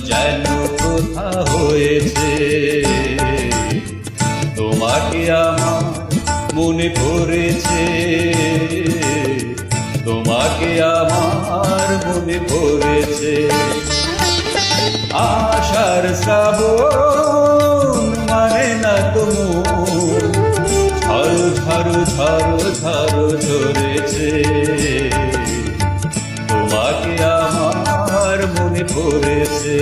যেন কোথা হয়েছে। তোমাকে আমার মনে পড়েছে। তোমাকে আমার মনে পড়েছে। আশার শ্রাবণ মানে না তুমুল ঝড় ঝড় ঝড় ঝড় মনে পড়েছে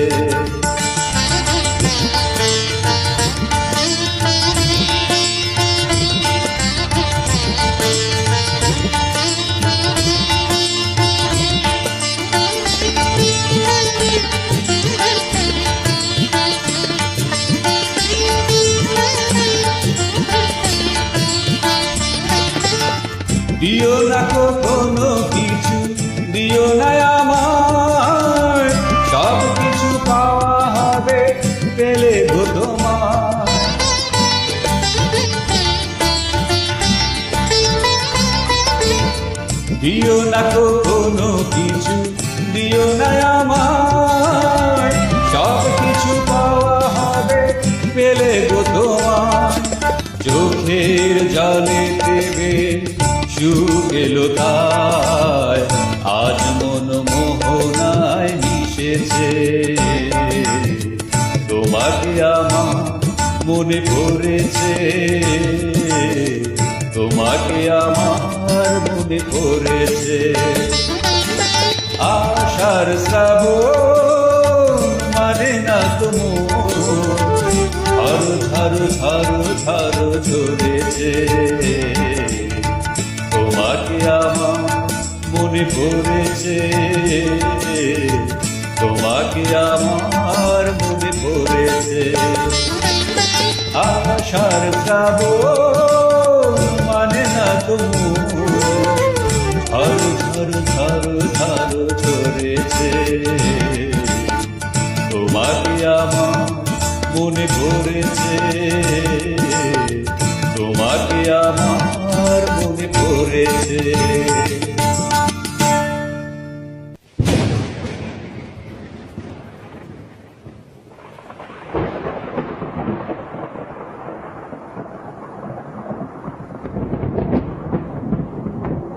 দিও দিও না কখনো কিছু, দিও না আমার সব কিছু পাওয়া হবে, পেলে গো তোমার। চোখের জলে দেবে, সুখ এলো তাই। আজ মন মোহনায় মিশেছে। তোমাকে আমার মনে পড়েছে। তোমাকে আমার মনে পড়েছে। আশার শ্রাবণ মানে না তুমু ঝড় ঝড় ঝড় ঝরেছে। তোমাকে আমার মনে পড়েছে। তোমাকে আমার মনে পড়েছে। আশার শ্রাবণ মানে না তুমু ঝাড়ু ঝাড়ু ধরেছে। তোমাকে আমার মনে ভরেছে। তোমাকে আমার